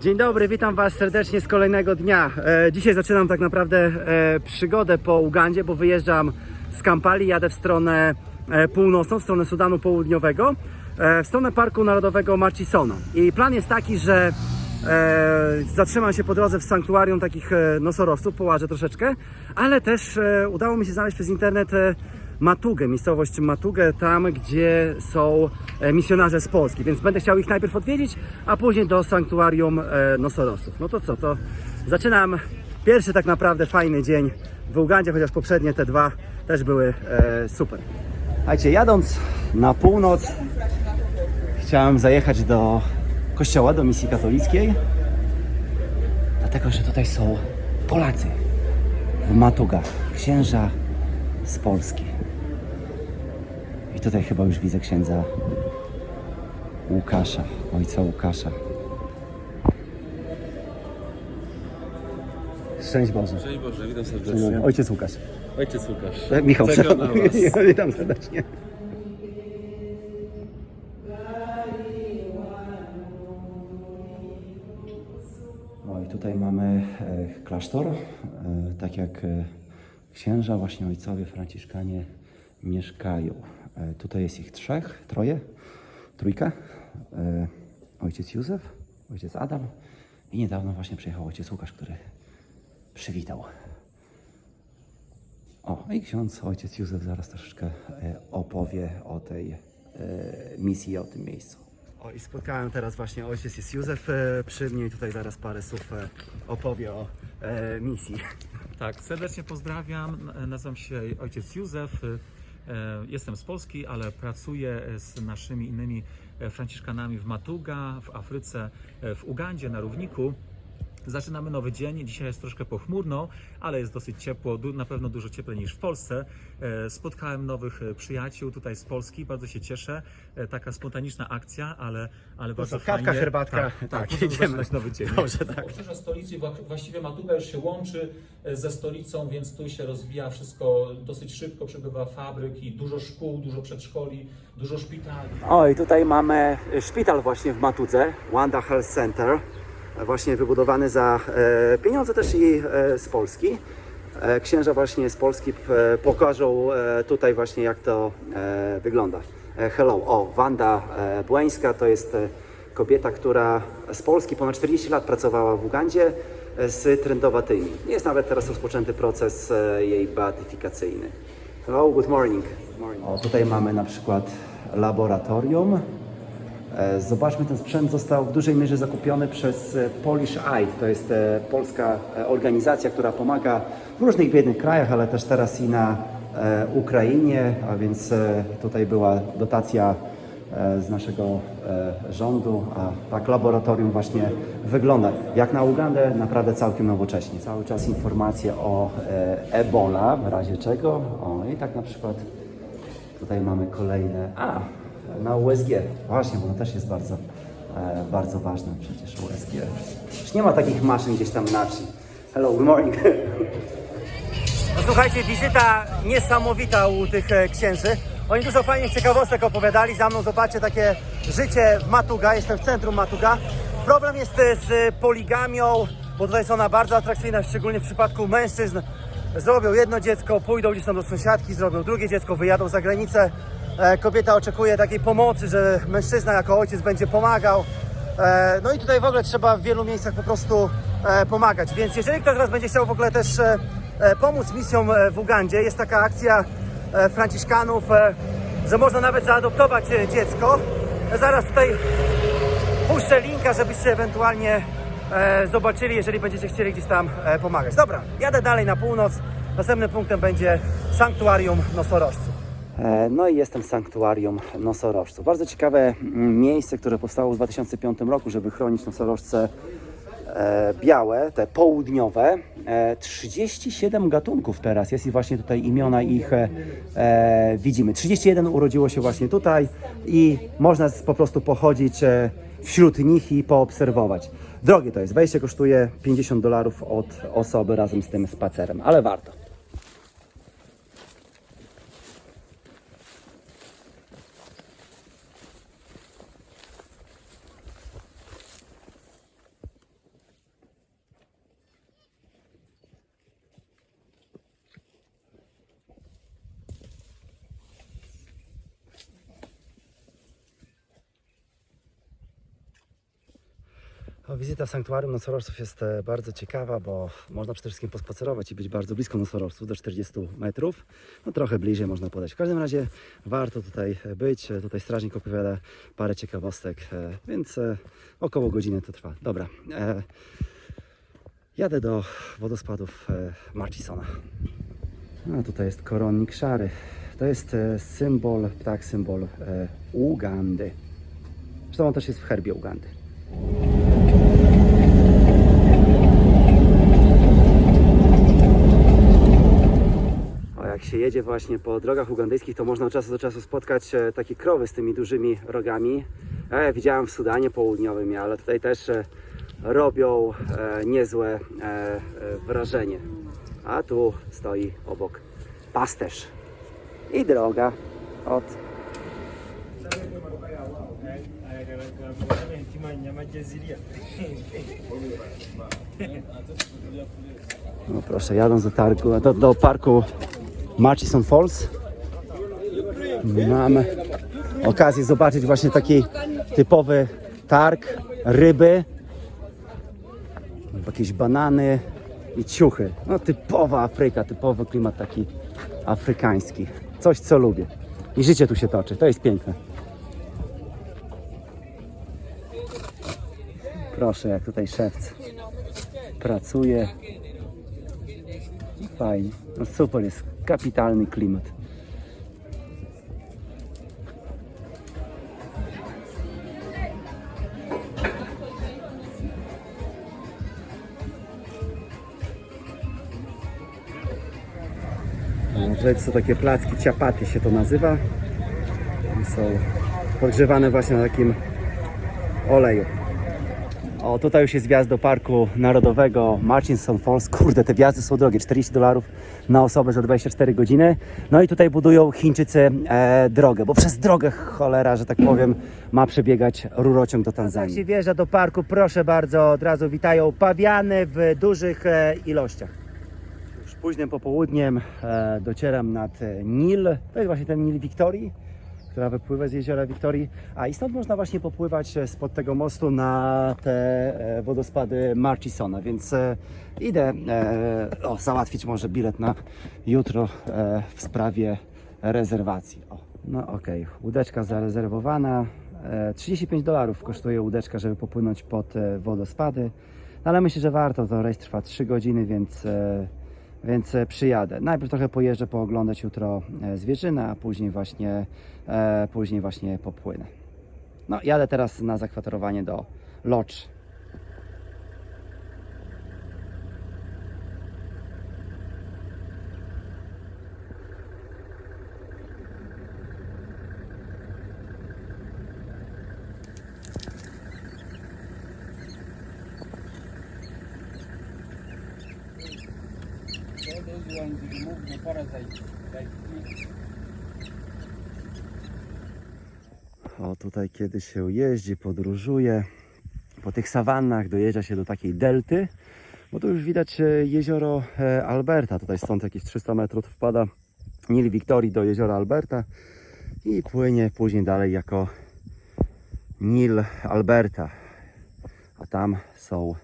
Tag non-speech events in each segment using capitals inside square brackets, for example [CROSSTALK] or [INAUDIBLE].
Dzień dobry, witam Was serdecznie z kolejnego dnia. E, dzisiaj zaczynam tak naprawdę e, przygodę po Ugandzie, bo wyjeżdżam z Kampali, jadę w stronę e, północną, w stronę Sudanu Południowego, e, w stronę Parku Narodowego Marchisono. I plan jest taki, że e, zatrzymam się po drodze w sanktuarium takich e, nosorożców, połażę troszeczkę, ale też e, udało mi się znaleźć przez internet e, Matugę, miejscowość Matugę, tam gdzie są e, misjonarze z Polski, więc będę chciał ich najpierw odwiedzić, a później do sanktuarium e, nosorożców. No to co, to zaczynam pierwszy tak naprawdę fajny dzień w Ugandzie, chociaż poprzednie te dwa też były e, super. Słuchajcie, jadąc na północ chciałem zajechać do kościoła, do misji katolickiej, dlatego, że tutaj są Polacy w Matugach, księża z Polski. I tutaj chyba już widzę księdza Łukasza, ojca Łukasza. Szczęść Boże. Cześć Boże, witam serdecznie. Ojciec Łukasz. Ojciec Łukasz. E, Michał, Czekam na was. [LAUGHS] Witam serdecznie. No i tutaj mamy e, klasztor, e, tak jak e, księża, właśnie ojcowie franciszkanie mieszkają. E, Tutaj jest ich trzech, troje, trójka. E, Ojciec Józef, ojciec Adam i niedawno właśnie przyjechał ojciec Łukasz, który przywitał. O, i ksiądz, ojciec Józef zaraz troszeczkę e, opowie o tej misji, o tym miejscu. O, i spotkałem teraz właśnie ojciec jest Józef przy mnie i tutaj zaraz parę słów opowie o misji. Tak, serdecznie pozdrawiam. Nazywam się ojciec Józef. E, Jestem z Polski, ale pracuję z naszymi innymi e, franciszkanami w Matuga, w Afryce, e, w Ugandzie, na Równiku. Zaczynamy nowy dzień. Dzisiaj jest troszkę pochmurno, ale jest dosyć ciepło, na pewno dużo cieplej niż w Polsce. E, Spotkałem nowych e, przyjaciół tutaj z Polski, bardzo się cieszę. E, Taka spontaniczna akcja, ale, ale bardzo kawka, fajnie. herbatka. Tak, Tak, tak, zaczynać nowy dzień. Dobrze, tak. Obrzeża stolicy, wła- właściwie Matuga już się łączy ze stolicą, więc tu się rozwija wszystko dosyć szybko, przybywa fabryk i dużo szkół, dużo przedszkoli, dużo szpitali. O, i tutaj mamy szpital właśnie w Matudze, Wanda Health Center, właśnie wybudowany za e, pieniądze też i e, z Polski. E, księża właśnie z Polski e, pokażą e, tutaj właśnie jak to e, wygląda. E, hello, o, Wanda e, Błańska to jest e, kobieta, która z Polski ponad 40 lat pracowała w Ugandzie e, z trędowatymi. Jest nawet teraz rozpoczęty proces e, jej beatyfikacyjny. Hello, good morning. O, tutaj mamy na przykład laboratorium. E, Zobaczmy, ten sprzęt został w dużej mierze zakupiony przez e, Polish Aid. To jest e, polska organizacja, która pomaga w różnych biednych krajach, ale też teraz i na Ukrainie, a więc tutaj była dotacja z naszego rządu, a tak laboratorium właśnie wygląda. Jak na Ugandę, naprawdę całkiem nowocześnie. Cały czas informacje o Ebola, w razie czego. O, i tak na przykład Tutaj mamy kolejne. A, na USG. Właśnie, bo to też jest bardzo, e, bardzo ważne przecież USG. Nie ma takich maszyn gdzieś tam na wsi. Hello, good morning. [LAUGHS] No słuchajcie, wizyta niesamowita u tych e, księży. Oni dużo fajnych ciekawostek opowiadali. Za mną zobaczcie takie życie w Matuga. Jestem w centrum Matuga. Problem jest e, z poligamią, bo tutaj jest ona bardzo atrakcyjna, szczególnie w przypadku mężczyzn. Zrobią jedno dziecko, pójdą gdzieś tam do sąsiadki, zrobią drugie dziecko, wyjadą za granicę. E, Kobieta oczekuje takiej pomocy, że mężczyzna jako ojciec będzie pomagał. E, No i tutaj w ogóle trzeba w wielu miejscach po prostu e, pomagać. Więc jeżeli ktoś z Was będzie chciał w ogóle też pomóc misjom w Ugandzie, jest taka akcja franciszkanów, że można nawet zaadoptować dziecko. Zaraz tutaj puszczę linka, żebyście ewentualnie zobaczyli, jeżeli będziecie chcieli gdzieś tam pomagać. Dobra, jadę dalej na północ. Następnym punktem będzie sanktuarium nosorożców. No i jestem w sanktuarium nosorożców. Bardzo ciekawe mm, miejsce, które powstało w 2005 roku, żeby chronić nosorożce e, białe, te południowe. E, 37 gatunków teraz jest i właśnie tutaj imiona ich e, e, widzimy. 31 urodziło się właśnie tutaj i można po prostu pochodzić e, wśród nich i poobserwować. Drogie to jest, wejście kosztuje 50 dolarów od osoby razem z tym spacerem, ale warto. Wizyta w sanktuarium nosorożców jest e, bardzo ciekawa, bo można przede wszystkim pospacerować i być bardzo blisko nosorożców, do 40 metrów. No trochę bliżej można podejść. W każdym razie warto tutaj być. E, Tutaj strażnik opowiada parę ciekawostek, e, więc e, około godziny to trwa. Dobra, e, jadę do wodospadów e, Marchisona. A tutaj jest koronnik szary. To jest e, symbol, ptak symbol e, Ugandy. Zresztą on też jest w herbie Ugandy. Się jedzie właśnie po drogach ugandyjskich, to można od czasu do czasu spotkać e, takie krowy z tymi dużymi rogami. E, widziałem w Sudanie Południowym, ale tutaj też e, robią e, niezłe e, e, wrażenie. A tu stoi obok pasterz i droga od No proszę, jadąc do, targu, do, do parku Murchison Falls mamy okazję zobaczyć właśnie taki typowy targ, ryby, jakieś banany i ciuchy. No typowa Afryka, typowy klimat taki afrykański. Coś co lubię. I życie tu się toczy, to jest piękne. Proszę, jak tutaj szewc pracuje. Fajnie. No super jest. Kapitalny klimat. Tutaj są takie placki ciapaty się to nazywa. Są podgrzewane właśnie na takim oleju. O, tutaj już jest wjazd do Parku Narodowego Murchison Falls. Kurde, te wjazdy są drogie, 40 dolarów na osobę za 24 godziny. No i tutaj budują Chińczycy e, drogę, bo przez drogę cholera, że tak powiem, ma przebiegać rurociąg do Tanzanii. Jak się wjeżdża do parku, proszę bardzo, od razu witają pawiany w dużych e, ilościach. Już późnym popołudniem e, docieram nad Nil. To jest właśnie ten Nil Wiktorii, która wypływa z jeziora Wiktorii. A i stąd można właśnie popływać e, spod tego mostu na te e, wodospady Marchisona. Więc e, idę o, załatwić może bilet na jutro w sprawie rezerwacji. O, no okej, łódeczka zarezerwowana. E, 35 dolarów kosztuje łódeczka, żeby popłynąć pod wodospady. No, ale myślę, że warto. To rejs trwa 3 godziny, więc, więc przyjadę. Najpierw trochę pojeżdżę, pooglądać jutro zwierzynę, a później właśnie, później właśnie popłynę. No, jadę teraz na zakwaterowanie do Lodge. You. Tutaj kiedy się jeździ, podróżuje po tych sawannach, dojeżdża się do takiej delty, bo tu już widać e, jezioro e, Alberta. Tutaj stąd jakieś 300 metrów wpada Nil Victorii do jeziora Alberta i płynie później dalej jako Nil Alberta. A tam są,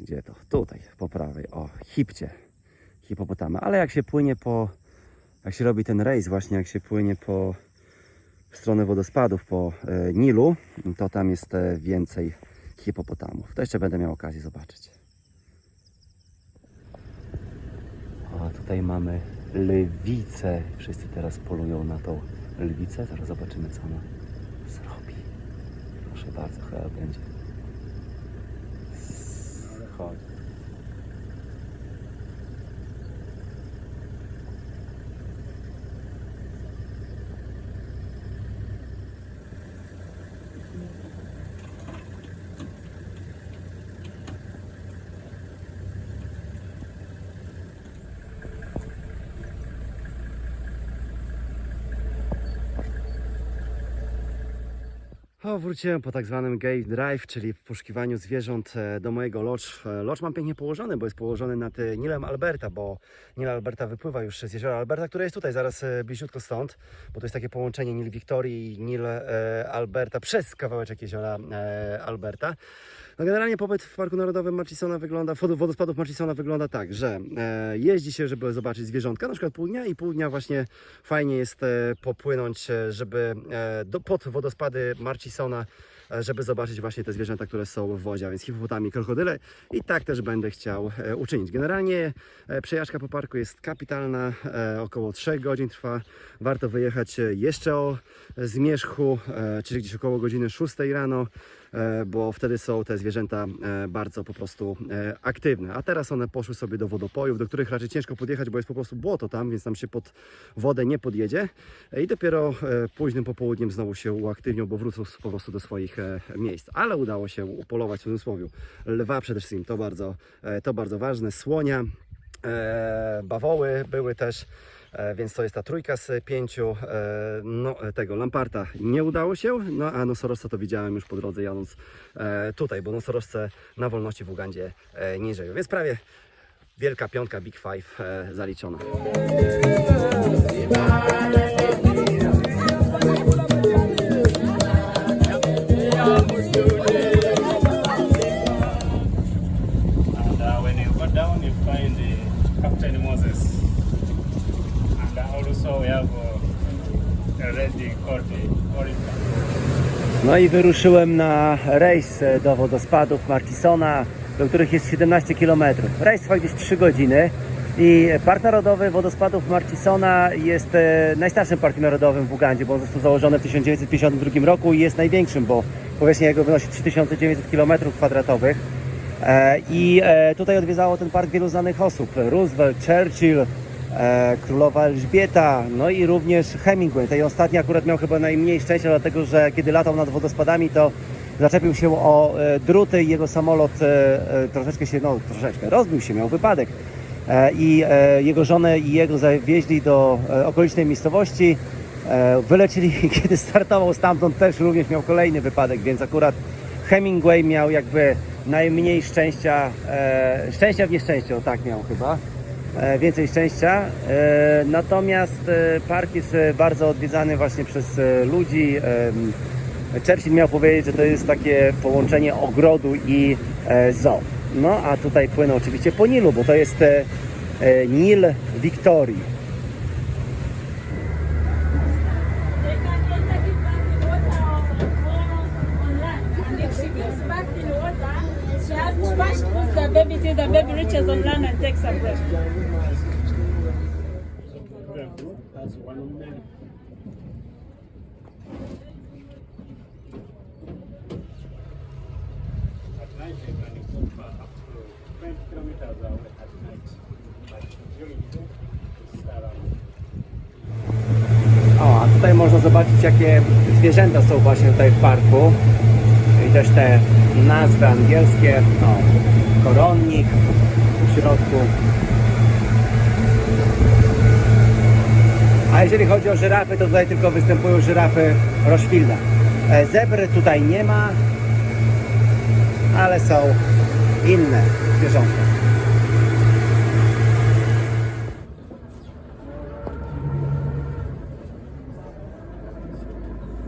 gdzie to? Tutaj, po prawej, o, hipcie, hipopotamy. Ale jak się płynie po, jak się robi ten rejs właśnie, jak się płynie po w stronę wodospadów po e, Nilu, to tam jest e, więcej hipopotamów. To jeszcze będę miał okazję zobaczyć. A tutaj mamy lwicę. Wszyscy teraz polują na tą lwicę. Zaraz zobaczymy, co ona zrobi. Proszę bardzo, chyba będzie. Chodź. O, wróciłem po tak zwanym Gay Drive, czyli poszukiwaniu zwierząt e, do mojego lodge. E, Lodge mam pięknie położony, bo jest położony nad e, Nilem Alberta, bo Nil Alberta wypływa już z jeziora Alberta, które jest tutaj zaraz bliziutko stąd, bo to jest takie połączenie Nil Wiktorii i Nil Alberta przez kawałeczek jeziora Alberta. No generalnie pobyt w Parku Narodowym Marchisona wygląda, wod- wodospadów Marchisona wygląda tak, że e, jeździ się, żeby zobaczyć zwierzątka, na przykład pół dnia i pół dnia właśnie fajnie jest e, popłynąć, e, żeby do, pod wodospady Marchisona e, żeby zobaczyć właśnie te zwierzęta, które są w wodzie, a więc hipopotami, krokodyle i tak też będę chciał uczynić. Generalnie przejażdżka po parku jest kapitalna, około 3 godzin trwa. Warto wyjechać jeszcze o zmierzchu, czyli gdzieś około godziny 6 rano, bo wtedy są te zwierzęta e, bardzo po prostu e, aktywne. A teraz one poszły sobie do wodopojów, do których raczej ciężko podjechać, bo jest po prostu błoto tam, więc tam się pod wodę nie podjedzie. E, I dopiero e, późnym popołudniem znowu się uaktywnią, bo wrócą po prostu do swoich e, miejsc. Ale udało się upolować w cudzysłowie lwa przede wszystkim, to bardzo, e, to bardzo ważne, słonia, e, bawoły były też. E, Więc to jest ta trójka z pięciu. E, No, e, tego Lamparta nie udało się, no a nosorożca to widziałem już po drodze jadąc tutaj, bo nosorożce na wolności w Ugandzie nie żyją. Więc prawie wielka piątka Big Five zaliczona. No i wyruszyłem na rejs e, do wodospadów Martisona, do których jest 17 km. Rejs trwa gdzieś 3 godziny i Park Narodowy Wodospadów Martisona jest e, najstarszym parkiem narodowym w Ugandzie, bo on został założony w 1952 roku i jest największym, bo powierzchnia jego wynosi 3900 km2. E, I tutaj odwiedzało ten park wielu znanych osób. Roosevelt, Churchill, królowa Elżbieta, no i również Hemingway. Tej ostatni akurat miał chyba najmniej szczęścia, dlatego że kiedy latał nad wodospadami, to zaczepił się o e, druty i jego samolot e, e, troszeczkę się, no troszeczkę, rozbił się, miał wypadek. E, I e, jego żonę i jego zawieźli do e, okolicznej miejscowości. E, wyleczyli, [LAUGHS] kiedy startował stamtąd też również miał kolejny wypadek, więc akurat Hemingway miał jakby najmniej szczęścia, e, szczęścia w nieszczęściu, tak miał chyba, e, więcej szczęścia. E, natomiast e, park jest e, bardzo odwiedzany właśnie przez e, ludzi. Churchill miał powiedzieć, że to jest takie połączenie ogrodu i e, zoo. No a tutaj płynę oczywiście po Nilu, bo to jest e, e, Nil Wiktorii. But during the day, it's around O, a tutaj można zobaczyć, jakie zwierzęta są właśnie tutaj w parku. I też te nazwy angielskie. O, koronnik w środku. A jeżeli chodzi o żyrafy, to tutaj tylko występują żyrafy Roświlda. E, Zebry tutaj nie ma, ale są inne zwierzątka.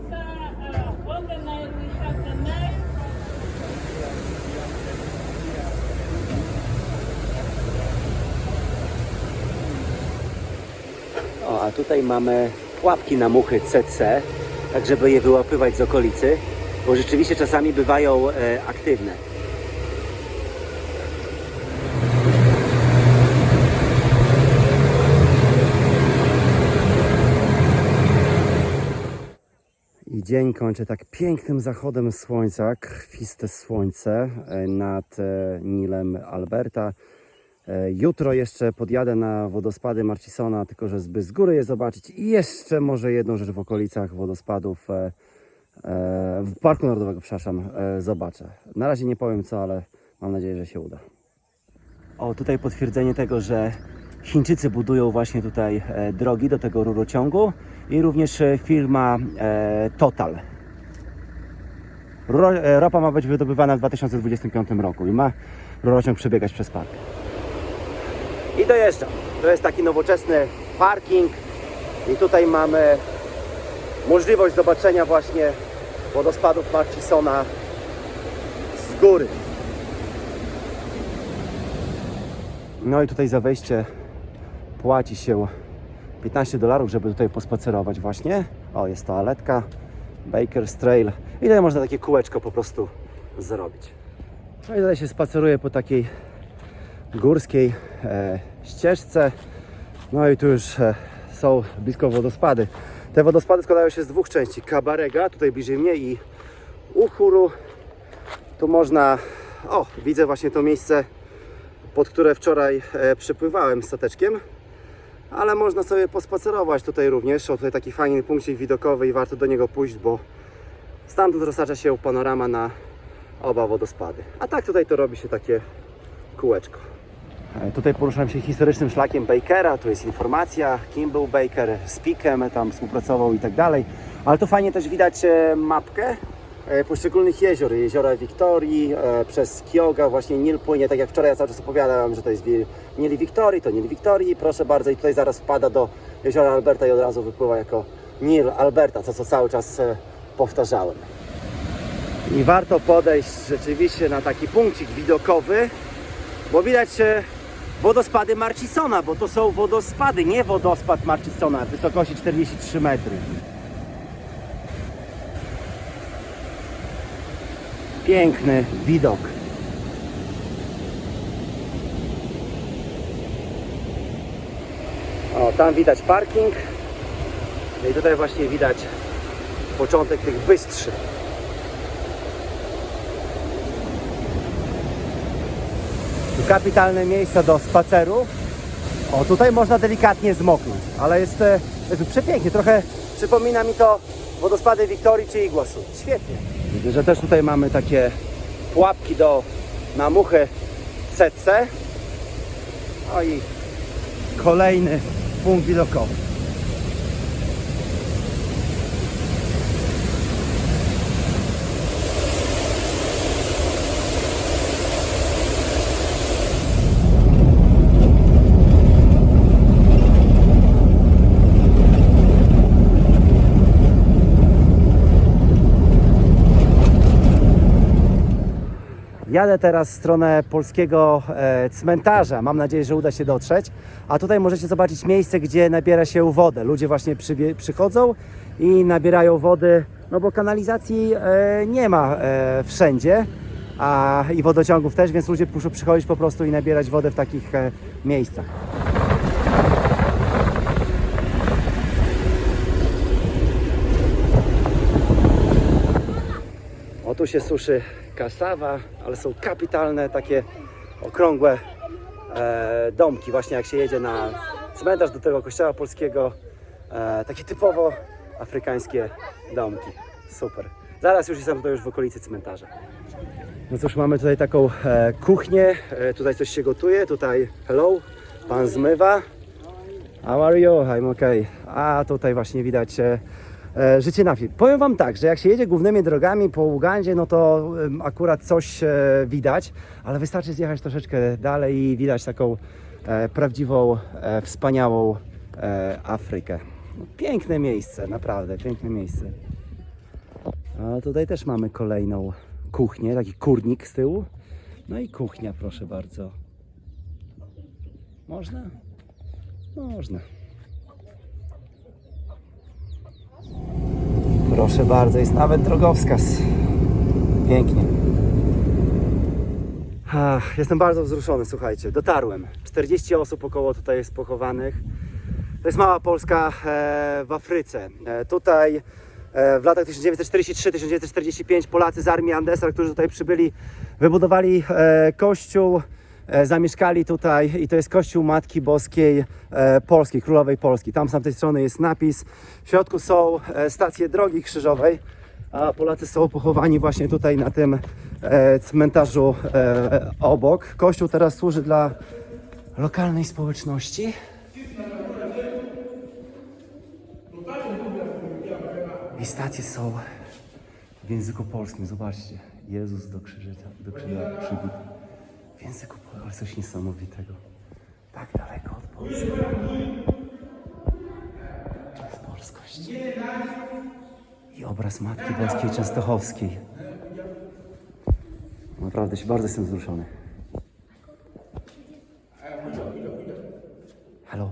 So, uh, on the Nile, we have the Nile. O, a mamy pułapki na muchy CC, tak żeby je wyłapywać z okolicy, bo rzeczywiście czasami bywają e, aktywne. I dzień kończę tak pięknym zachodem słońca, krwiste słońce e, nad e, Nilem Alberta. E, Jutro jeszcze podjadę na wodospady Marcisona, tylko że z góry je zobaczyć i jeszcze może jedną rzecz w okolicach wodospadów e, e, w Parku Narodowego, przepraszam, zobaczę. Na razie nie powiem co, ale mam nadzieję, że się uda. O, tutaj potwierdzenie tego, że Chińczycy budują właśnie tutaj drogi do tego rurociągu i również firma Total. Ropa ma być wydobywana w 2025 roku i ma rurociąg przebiegać przez park i dojeżdżam. To jest taki nowoczesny parking i tutaj mamy możliwość zobaczenia właśnie wodospadów Marcisona z góry. No i tutaj za wejście płaci się 15 dolarów, żeby tutaj pospacerować właśnie. O, jest toaletka, Baker's Trail. I tutaj można takie kółeczko po prostu zrobić. No i tutaj się spaceruje po takiej górskiej e, ścieżce. No i tu już e, są blisko wodospady. Te wodospady składają się z dwóch części. Kabarega, tutaj bliżej mnie i Uchuru. Tu można, o widzę właśnie to miejsce, pod które wczoraj e, przypływałem stateczkiem. Ale można sobie pospacerować tutaj również. O tutaj taki fajny punkcik widokowy i warto do niego pójść, bo stamtąd roztacza się panorama na oba wodospady. A tak tutaj to robi się takie kółeczko. E, Tutaj poruszam się historycznym szlakiem Bakera, tu jest informacja, kim był Baker, z Pikem tam współpracował i tak dalej. Ale tu fajnie też widać e, mapkę e, poszczególnych jezior, jeziora Wiktorii, przez Kioga właśnie Nil płynie, tak jak wczoraj ja cały czas opowiadałem, że to jest Nil Wiktorii, to Nil Wiktorii, proszę bardzo i tutaj zaraz wpada do jeziora Alberta i od razu wypływa jako Nil Alberta, to co cały czas powtarzałem. I warto podejść rzeczywiście na taki punkcik widokowy, bo widać wodospady Marcisona, bo to są wodospady, nie wodospad Marcisona w wysokości 43 metry. Piękny widok. O, tam widać parking. No I tutaj właśnie widać początek tych bystrzy. Kapitalne miejsca do spaceru. O, tutaj można delikatnie zmoknąć, ale jest, jest przepięknie. Trochę przypomina mi to wodospady Wiktorii czy Iguazu. Świetnie. Widzę, że też tutaj mamy takie pułapki do na muchy CC. No i kolejny punkt widokowy. Jadę teraz w stronę polskiego e, cmentarza. Mam nadzieję, że uda się dotrzeć. A tutaj możecie zobaczyć miejsce, gdzie nabiera się wodę. Ludzie właśnie przychodzą i nabierają wody, no bo kanalizacji e, nie ma e, wszędzie, a i wodociągów też, więc ludzie muszą przychodzić po prostu i nabierać wodę w takich miejscach. O tu się suszy kasawa, ale są kapitalne takie okrągłe e, domki. Właśnie jak się jedzie na cmentarz do tego kościoła polskiego, e, takie typowo afrykańskie domki. Super. Zaraz już jestem tutaj już w okolicy cmentarza. No cóż, mamy tutaj taką e, kuchnię, e, tutaj coś się gotuje, tutaj hello, pan zmywa. How are you? I'm okay. A tutaj właśnie widać e, życie na wsi. Powiem Wam tak, że jak się jedzie głównymi drogami po Ugandzie, no to akurat coś e, widać, ale wystarczy zjechać troszeczkę dalej i widać taką e, prawdziwą, e, wspaniałą e, Afrykę. No, piękne miejsce, naprawdę, piękne miejsce. A tutaj też mamy kolejną kuchnię, taki kurnik z tyłu. No i kuchnia, proszę bardzo. Można? Można. Proszę bardzo, jest nawet drogowskaz. Pięknie. Ach, jestem bardzo wzruszony, słuchajcie. Dotarłem. 40 osób około tutaj jest pochowanych. To jest mała Polska e, w Afryce. E, tutaj e, w latach 1943-1945 Polacy z armii Andesar, którzy tutaj przybyli, wybudowali kościół, zamieszkali tutaj i to jest kościół Matki Boskiej e, Polskiej, Królowej Polski. Tam z tamtej strony jest napis. W środku są e, stacje drogi krzyżowej, a Polacy są pochowani właśnie tutaj na tym e, cmentarzu e, obok. Kościół teraz służy dla lokalnej społeczności. I stacje są w języku polskim. Zobaczcie. Jezus do krzyża, do krzyża przybity języku Polaka coś niesamowitego. Tak daleko od Polski. To jest polskość. I obraz Matki Boskiej Częstochowskiej. Naprawdę się bardzo jestem wzruszony. Halo.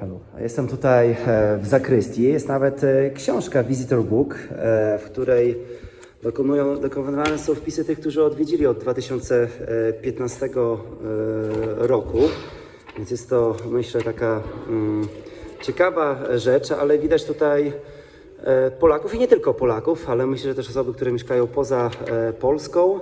Halo. Jestem tutaj e, w zakrystii. Jest nawet e, książka Visitor Book, e, w której dokonują, dokonywane są wpisy tych, którzy odwiedzili od 2015 e, roku. Więc jest to, myślę, taka mm, ciekawa rzecz, ale widać tutaj e, Polaków i nie tylko Polaków, ale myślę, że też osoby, które mieszkają poza e, Polską,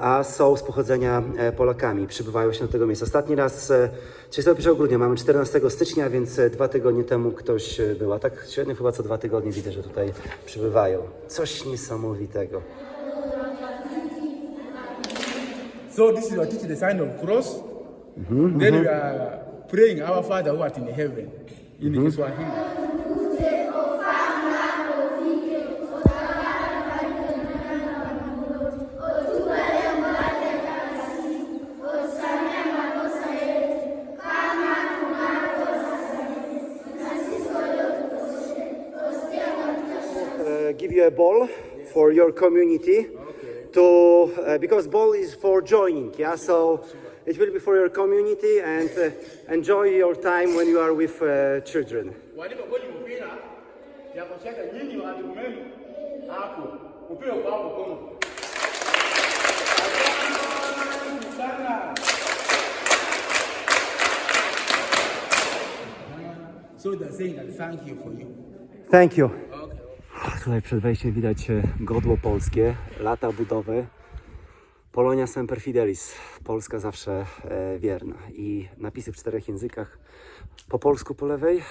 a są z pochodzenia e, Polakami, przybywają się do tego miejsca. Ostatni raz e, 31 grudnia, mamy 14 stycznia, więc e, dwa tygodnie temu ktoś e, był, a tak średnio chyba co dwa tygodnie widzę, że tutaj przybywają. Coś niesamowitego. So this is what teach the sign of cross. Then we are praying our Father who art in heaven in Kiswahili. uh, give you a ball for your community to uh, because ball is for joining yeah so it will be for your community and uh, enjoy your time when you are with uh, children Walipokuja mpira ya kucheka nyinyi watu wenu hapo upeo kwako Kongo. Asante sana. So they're saying that thank you for you. thank you tutaj przed wejściem widać e, godło polskie lata budowy Polonia Semper Fidelis Polska zawsze e, wierna i napisy w czterech językach po polsku po lewej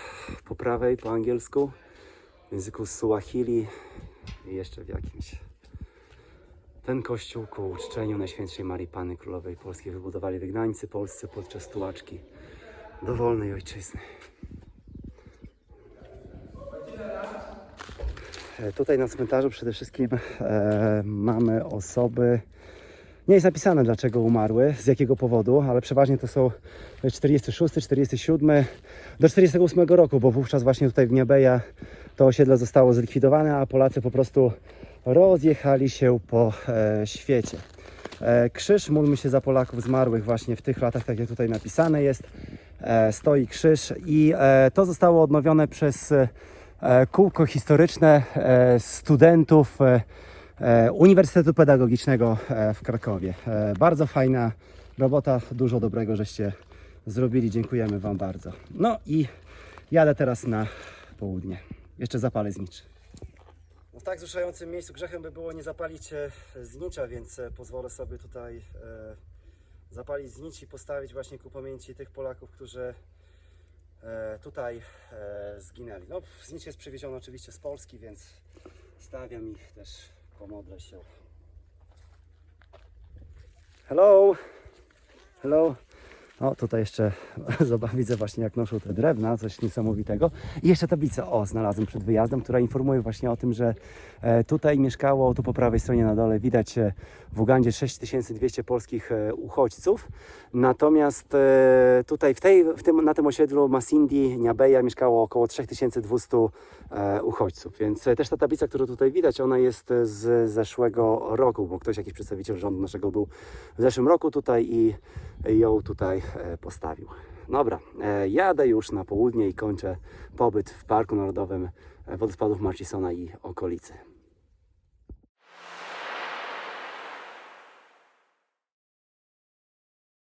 po prawej po angielsku w języku Suahili i jeszcze w jakimś. Ten kościół ku uczczeniu Najświętszej Marii Panny Królowej Polskiej wybudowali wygnańcy polscy podczas tułaczki do wolnej ojczyzny. Tutaj na cmentarzu przede wszystkim e, mamy osoby. Nie jest napisane dlaczego umarły, z jakiego powodu, ale przeważnie to są 46, 47 do 48 roku, bo wówczas właśnie tutaj w Niabeja to osiedle zostało zlikwidowane, a Polacy po prostu rozjechali się po e, świecie. E, krzyż, módlmy się za Polaków zmarłych właśnie w tych latach, tak jak tutaj napisane jest. E, stoi krzyż i e, to zostało odnowione przez e, kółko historyczne e, studentów e, e, Uniwersytetu Pedagogicznego e, w Krakowie. E, Bardzo fajna robota, dużo dobrego żeście zrobili, dziękujemy Wam bardzo. No i jadę teraz na południe. Jeszcze zapalę znicz. No w tak wzruszającym miejscu grzechem by było nie zapalić e, znicza, więc e, pozwolę sobie tutaj e, zapalić znicz i postawić właśnie ku pamięci tych Polaków, którzy e, tutaj e, zginęli. No, znicz jest przywieziony oczywiście z Polski, więc stawiam ich też, pomodlę się. Hello! Hello! O, tutaj jeszcze [LAUGHS] widzę właśnie jak noszą te drewna, coś niesamowitego. I jeszcze tablicę, o, znalazłem przed wyjazdem, która informuje właśnie o tym, że e, tutaj mieszkało, tu po prawej stronie na dole widać e, w Ugandzie 6200 polskich e, uchodźców. Natomiast tutaj w tej, w tym, na tym osiedlu Masindi, Niabeja mieszkało około 3200 e, uchodźców. Więc też ta tablica, którą tutaj widać, ona jest z zeszłego roku, bo ktoś, jakiś przedstawiciel rządu naszego był w zeszłym roku tutaj i ją tutaj postawił. Dobra, e, jadę już na południe i kończę pobyt w Parku Narodowym e, Wodospadów Marcisona i okolicy.